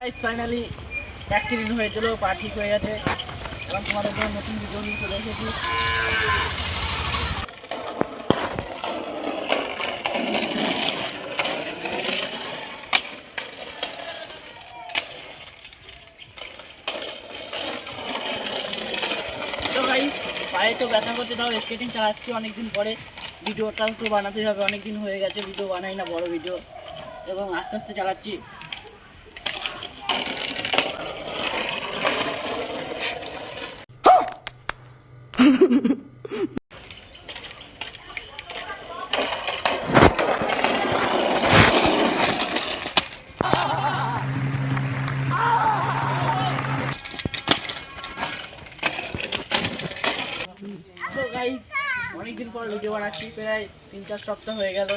Finally accident হয়েছিল পা ঠিক হয়ে গেছে। এবং তোমাদের জন্য নতুন ভিডিও নিয়ে চলে এসেছি। পায়ে তো ব্যথা করতে তাও স্কেটিং চালাচ্ছি অনেকদিন পরে। ভিডিওটাও তো বানাতেই হবে, অনেকদিন হয়ে গেছে ভিডিও বানাই না, বড় ভিডিও এবং আস্তে আস্তে চালাচ্ছি তো গাইস অনেকদিন পর ভিডিও বানাচ্ছি, প্রায় তিন চার সপ্তাহ হয়ে গেল।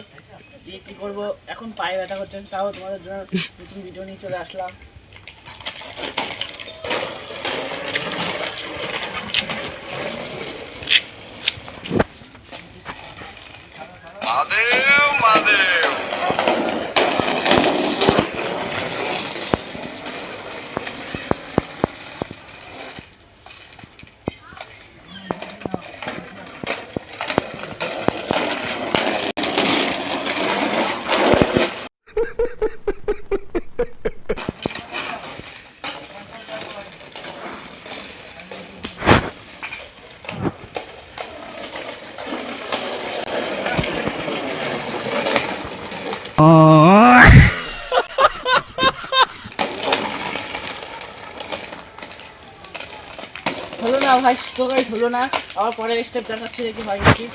যে কী করব? এখন পায়ে ব্যথা করছে, তাও তোমাদের জন্য নতুন ভিডিও নিয়ে চলে আসলাম। ভাই তো ধুলো হলো না। আবার পরের স্টেপ দেখাচ্ছি, দেখি হয় নাকি।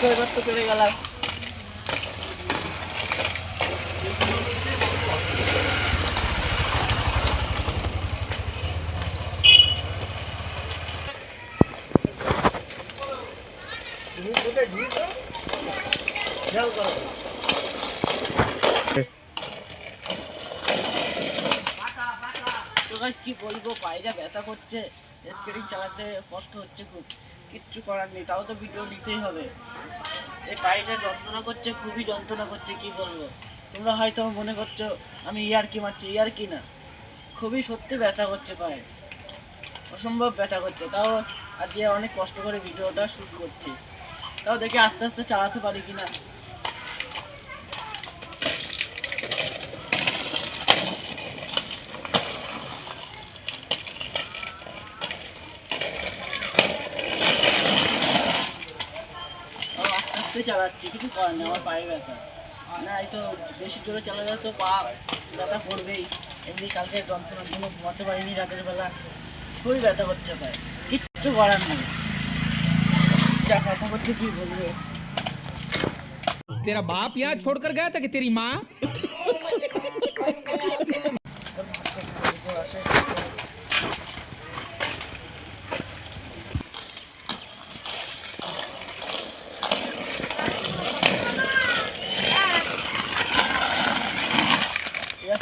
তো এবার তো চলে গেলাম। কষ্ট হচ্ছে খুব। কিচ্ছু করার নেই, তাও তো ভিডিও নিতেই হবে। এই যন্ত্রণা করছে, খুবই যন্ত্রণা করছে, কি বলব? তোমরা হয়তো মনে করছ, আমি ইয়ার কি মারছি, ইয়ার খুবই সত্যি ব্যথা করছে পায়ে। অসম্ভব ব্যথা করছে, তাও আজকে অনেক কষ্ট করে ভিডিওটা শ্যুট করছি। তাও দেখি আস্তে আস্তে চালাতে পারি কিনা তাও আস্তে আস্তে চালাচ্ছি কিছু করার নেই আমার পায়ে ব্যথা না এই তো বেশি জোরে চালালে তো পা ব্যথা করবেই এমনি কালকে যন্ত্রণার জন্য ঘুমাতে পারিনি রাতের বেলা খুবই ব্যথা করছে পায়ে কিচ্ছু করার নেই যা ব্যথা করছে কি বলবে तेरा बाप यहाँ छोड़कर गया था कि तेरी माँ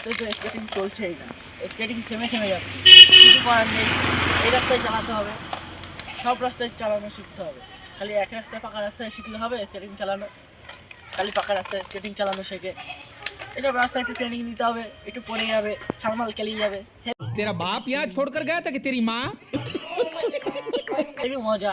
রাস্তায় তো স্কেটিং চলছেই না। স্কেটিং থেমে থেমে যাচ্ছে। কিছু করার নেই। এই রাস্তায় চালাতে হবে। সব রাস্তায় চালানো শিখতে হবে। খালি এক রাস্তায় পাকা রাস্তায় শিখলে হবে স্কেটিং চালানো। খালি পাকা রাস্তায় স্কেটিং চালানো শেখে। এসব রাস্তায় একটু ট্রেনিং নিতে হবে। একটু পড়ে যাবে। ছাড়মাল খেলিয়ে যাবে। তেরা বাপ ইয়া ছোড় কর গয়া তা কি তেরি মা মজা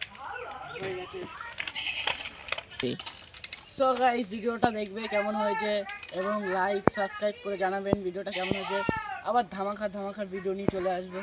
হয়ে গেছে। সো গাইস ভিডিওটা দেখবে কেমন হয়েছে এবং লাইক সাবস্ক্রাইব করে জানাবেন ভিডিওটা কেমন হয়েছে। আবার ধামাখা ধামাখার ভিডিও নিয়ে চলে আসব।